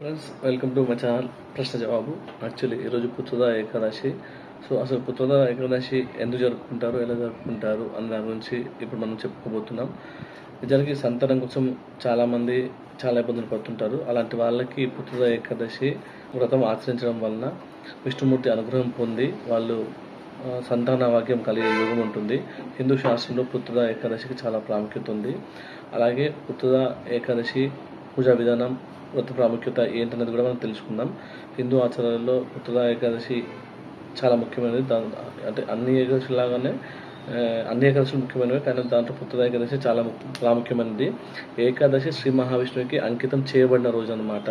Friends welcome to my channel ప్రశ్న జవాబు actually ఈరోజు పుత్రదా ఏకాదశి. సో అసలు పుత్రదా ఏకాదశి ఎందుకు జరుపుకుంటారు ఎలా జరుపుకుంటారు అనే దాని గురించి ఇప్పుడు మనం చెప్పుకోబోతున్నాం. నిజానికి సంతానం కోసం చాలామంది చాలా ఇబ్బందులు పడుతుంటారు. అలాంటి వాళ్ళకి పుత్రదా ఏకాదశి వ్రతం ఆచరించడం వలన విష్ణుమూర్తి అనుగ్రహం పొంది వాళ్ళు సంతాన వాక్యం కలిగే యోగం ఉంటుంది. హిందూ శాస్త్రంలో పుత్రద ఏకాదశికి చాలా ప్రాముఖ్యత ఉంది. అలాగే పుత్రద ఏకాదశి పూజా విధానం వ్రత ప్రాముఖ్యత ఏంటనేది కూడా మనం తెలుసుకుందాం. హిందూ ఆచారాలలో పుత్రద ఏకాదశి చాలా ముఖ్యమైనది. దాని అంటే అన్ని ఏకాదశి లాగానే అన్ని ఏకాదశులు ముఖ్యమైనవి కానీ దాంట్లో పుత్రద ఏకాదశి చాలా ముఖ్య- ప్రాముఖ్యమైనది. ఏకాదశి శ్రీ మహావిష్ణువుకి అంకితం చేయబడిన రోజు అనమాట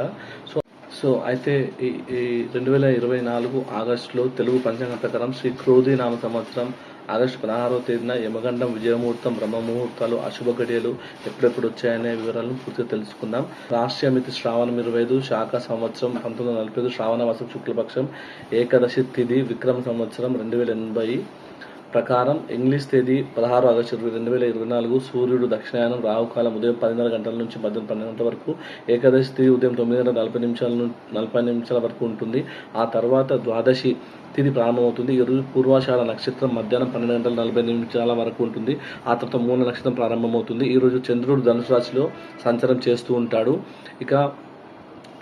సో సో అయితే ఈ ఈ రెండు వేల ఇరవై నాలుగు ఆగస్టులో తెలుగు పంచాంగం ప్రకారం శ్రీ క్రోధి నామ సంవత్సరం ఆగస్టు పదహారవ తేదీన యమగండం విజయముహూర్తం బ్రహ్మ ముహూర్తాలు అశుభ గడియలు ఎప్పుడెప్పుడు వచ్చాయనే వివరాలను పూర్తిగా తెలుసుకుందాం. రాష్ట్రమితి శ్రావణం ఇరవై ఐదు శాఖ సంవత్సరం పంతొమ్మిది వందల నలభై ఐదు శ్రావణ మాసం శుక్లపక్షం ఏకాదశి తిథి విక్రమ సంవత్సరం రెండు వేల ఎనభై ప్రకారం ఇంగ్లీష్ తేదీ పదహారు ఆగస్టు ఇరవై రెండు వేల ఇరవై నాలుగు సూర్యుడు దక్షిణాయనం రాహుకాలం ఉదయం పదిన్నర గంటల నుంచి మధ్యాహ్నం పన్నెండు గంటల వరకు ఏకాదశి తిథి ఉదయం తొమ్మిది గంటల నలభై నిమిషాల నలభై నిమిషాల వరకు ఉంటుంది. ఆ తర్వాత ద్వాదశి తిథి ప్రారంభమవుతుంది. ఈ రోజు పూర్వాషాఢ నక్షత్రం మధ్యాహ్నం పన్నెండు గంటల నలభై నిమిషాల వరకు ఉంటుంది. ఆ తర్వాత మూల నక్షత్రం ప్రారంభమవుతుంది. ఈరోజు చంద్రుడు ధనుసు రాశిలో సంచారం చేస్తూ ఉంటాడు. ఇక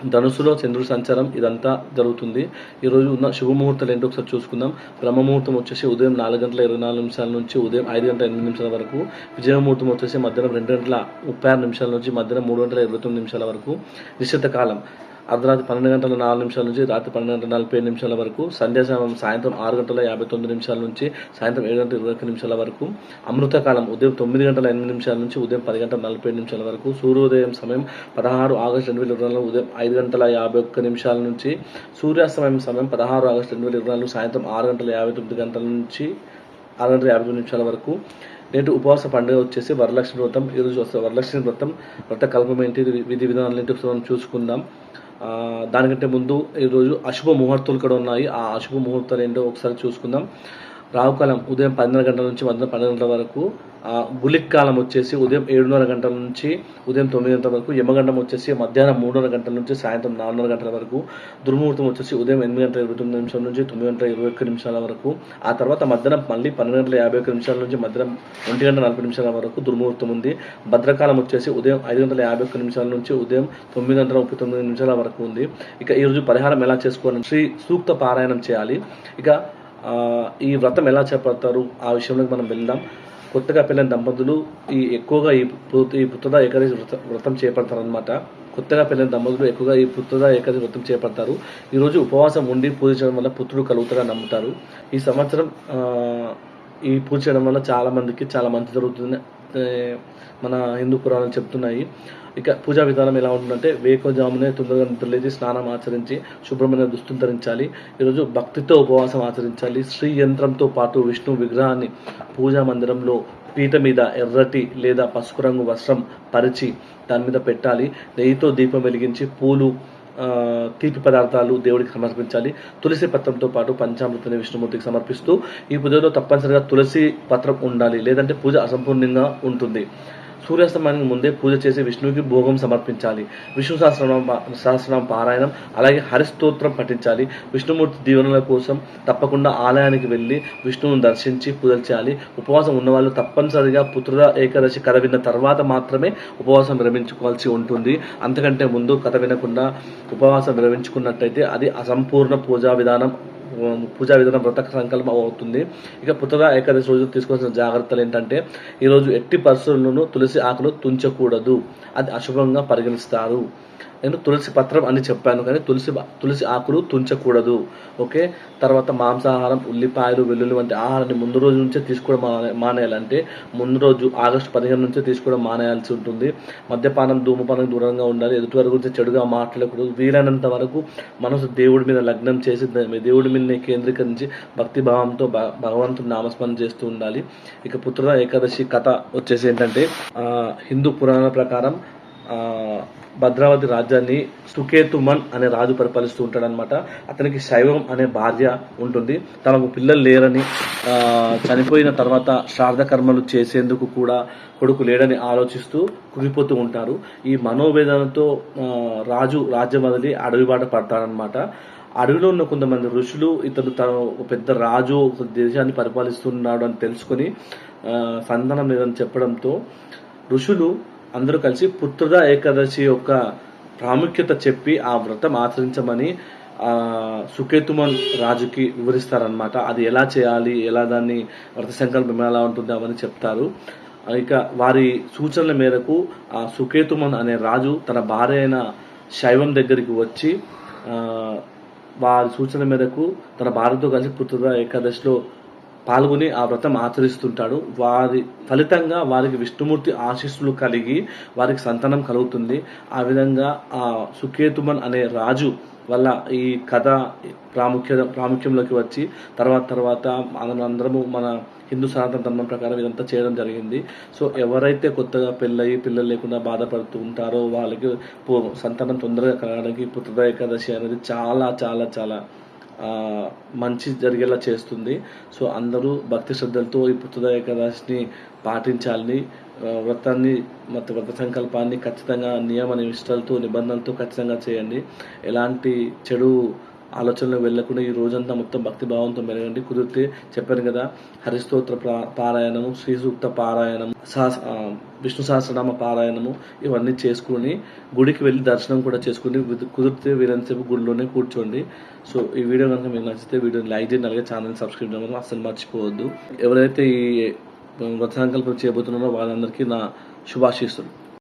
ధనుసులో చంద్రుడు సంచారం ఇదంతా జరుగుతుంది. ఈరోజు ఉన్న శుభముహూర్తాలు ఏంటో ఒకసారి చూసుకుందాం. బ్రహ్మముహూర్తం వచ్చేసి ఉదయం నాలుగు గంటల ఇరవై నాలుగు నిమిషాల నుంచి ఉదయం ఐదు గంటల ఎనిమిది నిమిషాల వరకు. విజయముహూర్తం వచ్చేసి మధ్యాహ్నం రెండు గంటల ముప్పై ఆరు నిమిషాల నుంచి మధ్యాహ్నం మూడు గంటల ఇరవై తొమ్మిది నిమిషాల వరకు. నిశ్చిత కాలం. అర్ధరాత్రి పన్నెండు గంటల నాలుగు నిమిషాల నుంచి రాత్రి పన్నెండు గంటల నలభై ఏడు నిమిషాల వరకు సంధ్యా సమయం సాయంత్రం ఆరు గంటల యాభై తొమ్మిది నిమిషాల నుంచి సాయంత్రం ఏడు గంటల ఇరవై ఒక్క నిమిషాల వరకు అమృతకాలం ఉదయం తొమ్మిది గంటల ఎనిమిది నిమిషాల నుంచి ఉదయం పది గంటల నలభై ఐదు నిమిషాల వరకు సూర్యోదయం సమయం పదహారు ఆగస్టు రెండు వేల ఇరవై నాలుగు ఉదయం ఐదు గంటల యాభై ఒక్క నిమిషాల నుంచి సూర్యాస్తమయం సమయం పదహారు ఆగస్టు రెండు వేల ఇరవై నాలుగు సాయంత్రం ఆరు గంటల యాభై తొమ్మిది గంటల నుంచి ఆరు గంటల యాభై తొమ్మిది నిమిషాల వరకు. నేటి ఉపవాస పండుగ వచ్చేసి వరలక్ష్మి వ్రతం. ఈరోజు వస్తుంది వరలక్ష్మి వ్రతం వ్రత కల్పం ఏంటి విధి విధానాలు ఏంటి మనం చూసుకుందాం. దానికంటే ముందు ఈరోజు అశుభ ముహూర్తాలు కూడా ఉన్నాయి. ఆ అశుభ ముహూర్తాలు ఏంటో ఒకసారి చూసుకుందాం. రావుకాలం ఉదయం పన్నెండు గంటల నుంచి మధ్యాహ్నం పన్నెండు గంటల వరకు గులిక్ కాలం వచ్చేసి ఉదయం ఏడున్నర గంటల నుంచి ఉదయం తొమ్మిది గంటల వరకు యమగండం వచ్చేసి మధ్యాహ్నం మూడున్నర గంటల నుంచి సాయంత్రం నాలుగున్నర గంటల వరకు దుర్ముహూర్తం వచ్చేసి ఉదయం ఎనిమిది గంటల ఇరవై తొమ్మిది నిమిషాల నుంచి తొమ్మిది గంటల ఇరవై ఒక్క నిమిషాల వరకు ఆ తర్వాత మధ్యాహ్నం మళ్ళీ పన్నెండు గంటల యాభై ఒక్క నిమిషాల నుంచి మధ్యాహ్నం ఒంటి గంట నలభై నిమిషాల వరకు దుర్ముహూర్తం ఉంది. భద్రకాలం వచ్చేసి ఉదయం ఐదు గంటల యాభై ఒక్క నిమిషాల నుంచి ఉదయం తొమ్మిది గంటల ముప్పై తొమ్మిది నిమిషాల వరకు ఉంది. ఇక ఈరోజు పరిహారం ఎలా చేసుకోవాలని శ్రీ సూక్త పారాయణం చేయాలి. ఇక ఈ వ్రతం ఎలా చేపడతారు? ఆ విషయంలోకి మనం వెళ్దాం. కొత్తగా పెళ్ళిన దంపతులు ఈ ఎక్కువగా ఈ ఈ పుత్రద ఏకాదశి వ్రత వ్రతం చేపడతారనమాట కొత్తగా పెళ్ళిన దంపతులు ఎక్కువగా ఈ పుత్రద ఏకాదశి వ్రతం చేపడతారు. ఈరోజు ఉపవాసం ఉండి పూజ చేయడం వల్ల పుత్రుడు కలుగుతారని నమ్ముతారు. ఈ సంవత్సరం ఈ పూజ చేయడం వల్ల చాలా మందికి చాలా మంచి జరుగుతుంది మన హిందూ పురాణాలు చెప్తున్నాయి. ఇక పూజా విధానం ఎలా ఉంటుందంటే వేకోజామునే తొందరగా నిద్రలేచి స్నానం ఆచరించి శుభ్రమైన దుస్తులు ధరించాలి. ఈరోజు భక్తితో ఉపవాసం ఆచరించాలి. శ్రీ యంత్రంతో పాటు విష్ణు విగ్రహాన్ని పూజా మందిరంలో పీట మీద ఎర్రటి లేదా పసుపు రంగు వస్త్రం పరిచి దాని మీద పెట్టాలి. నెయ్యితో దీపం వెలిగించి పూలు తీపి పదార్థాలు దేవుడికి సమర్పించాలి. తులసి పత్రంతో పాటు పంచామృతని విష్ణుమూర్తికి సమర్పిస్తూ ఈ పూజలో తప్పనిసరిగా తులసి పత్రం ఉండాలి. లేదంటే పూజ అసంపూర్ణంగా ఉంటుంది. సూర్యాస్తమానికి ముందే పూజ చేసి విష్ణువుకి భోగం సమర్పించాలి. విష్ణు సహస్రనామ సహస్రనామ పారాయణం అలాగే హరిస్తోత్రం పఠించాలి. విష్ణుమూర్తి దీవెనల కోసం తప్పకుండా ఆలయానికి వెళ్ళి విష్ణువుని దర్శించి పూజలు చేయాలి. ఉపవాసం ఉన్నవాళ్ళు తప్పనిసరిగా పుత్రుల ఏకాదశి కథ విన్న తర్వాత మాత్రమే ఉపవాసం విరమించుకోవాల్సి ఉంటుంది. అంతకంటే ముందు కథ వినకుండా ఉపవాసం విరమించుకున్నట్టయితే అది అసంపూర్ణ పూజా విధానం. పూజా విధానం వ్రత సంకల్పం అవుతుంది. ఇక పుత్ర ఏకాదశి రోజు తీసుకోవాల్సిన జాగ్రత్తలు ఏంటంటే ఈరోజు ఎట్టి పరిస్థితుల్లోనూ తులసి ఆకులు తుంచకూడదు. అది అశుభంగా పరిగణిస్తారు. నేను తులసి పత్రం అని చెప్పాను కానీ తులసి తులసి ఆకులు తుంచకూడదు. ఓకే? తర్వాత మాంసాహారం ఉల్లిపాయలు వెల్లుల్లి వంటి ఆహారాన్ని ముందు రోజు నుంచే తీసుకోవడం మానే మానేయాలంటే ముందు రోజు ఆగస్టు పదిహేను నుంచే తీసుకోవడం మానేయాల్సి ఉంటుంది. మద్యపానం ధూమపానం దూరంగా ఉండాలి. ఎదుటివారి గురించి చెడుగా మాట్లాడకూడదు. వీలైనంత వరకు మనసు దేవుడి మీద లగ్నం చేసి దేవుడి మీద మీదనే కేంద్రీకరించి భక్తి భావంతో భ- భగవంతుని నామస్మరణ చేస్తూ ఉండాలి. ఇక పుత్ర ఏకాదశి కథ వచ్చేసి ఏంటంటే ఆ, హిందూ పురాణ ప్రకారం భద్రావతి రాజ్యాన్ని సుకేతుమన్ అనే రాజు పరిపాలిస్తూ ఉంటాడనమాట అతనికి శైవం అనే భార్య ఉంటుంది. తనకు పిల్లలు లేరని చనిపోయిన తర్వాత శ్రాద్ధ కర్మలు చేసేందుకు కూడా కొడుకు లేడని ఆలోచిస్తూ కురిపోతూ ఉంటారు. ఈ మనోవేదనతో రాజు రాజ్యం వదిలి అడవి బాట పడతాడనమాట అడవిలో ఉన్న కొంతమంది ఋషులు ఇతడు తను ఒక పెద్ద రాజు ఒక దేశాన్ని పరిపాలిస్తున్నాడు అని తెలుసుకొని సంతానం లేదని చెప్పడంతో ఋషులు అందరూ కలిసి పుత్రద ఏకాదశి యొక్క ప్రాముఖ్యత చెప్పి ఆ వ్రతం ఆచరించమని సుకేతుమన్ రాజుకి వివరిస్తారనమాట అది ఎలా చేయాలి ఎలా దాన్ని వ్రత సంకల్పం ఎలా ఉంటుంది అవన్నీ చెప్తారు. ఇక వారి సూచనల మేరకు ఆ సుకేతుమన్ అనే రాజు తన భార్య అయిన శైవం దగ్గరికి వచ్చి వారి సూచన మేరకు తన భార్యతో కలిసి పుత్రద ఏకాదశిలో పాల్గొని ఆ వ్రతం ఆచరిస్తుంటాడు. వారి ఫలితంగా వారికి విష్ణుమూర్తి ఆశీస్సులు కలిగి వారికి సంతానం కలుగుతుంది. ఆ విధంగా ఆ సుకేతుమన్ అనే రాజు వల్ల ఈ కథ ప్రాముఖ్యత ప్రాముఖ్యంలోకి వచ్చి తర్వాత తర్వాత మనందరము అందరము మన హిందూ సనాతన ధర్మం ప్రకారం ఇదంతా చేయడం జరిగింది. సో ఎవరైతే కొత్తగా పెళ్ళయి పిల్లలు లేకుండా బాధపడుతూ ఉంటారో వాళ్ళకి సంతానం తొందరగా కలగడానికి పుత్రద ఏకాదశి అనేది చాలా చాలా చాలా మంచి జరిగేలా చేస్తుంది. సో అందరూ భక్తి శ్రద్ధలతో ఈ పుత్రదాయ కథని పాటించాలని వ్రతాన్ని మత వ్రత సంకల్పాన్ని ఖచ్చితంగా నియమ నిష్టలతో నిబంధనలతో ఖచ్చితంగా చేయండి. ఎలాంటి చెడు ఆలోచనలు వెళ్ళకుండా ఈ రోజంతా మొత్తం భక్తి భావంతో మెరగండి కుదిరితే చెప్పాను కదా హరిస్తోత్ర పారాయణము శ్రీ సూక్త పారాయణము సహస్ విష్ణు సహస్రనామ పారాయణము ఇవన్నీ చేసుకుని గుడికి వెళ్ళి దర్శనం కూడా చేసుకుని కుదిరితే వీరంతసేపు గుడిలోనే కూర్చోండి. సో ఈ వీడియో కనుక మీకు నచ్చితే వీడియోని లైక్ చేయండి అలాగే ఛానల్ సబ్స్క్రైబ్ చేయడం అసలు మర్చిపోవద్దు. ఎవరైతే ఈ వ్రత సంకల్పం చేయబోతున్నారో వాళ్ళందరికీ నా శుభాశీస్సులు.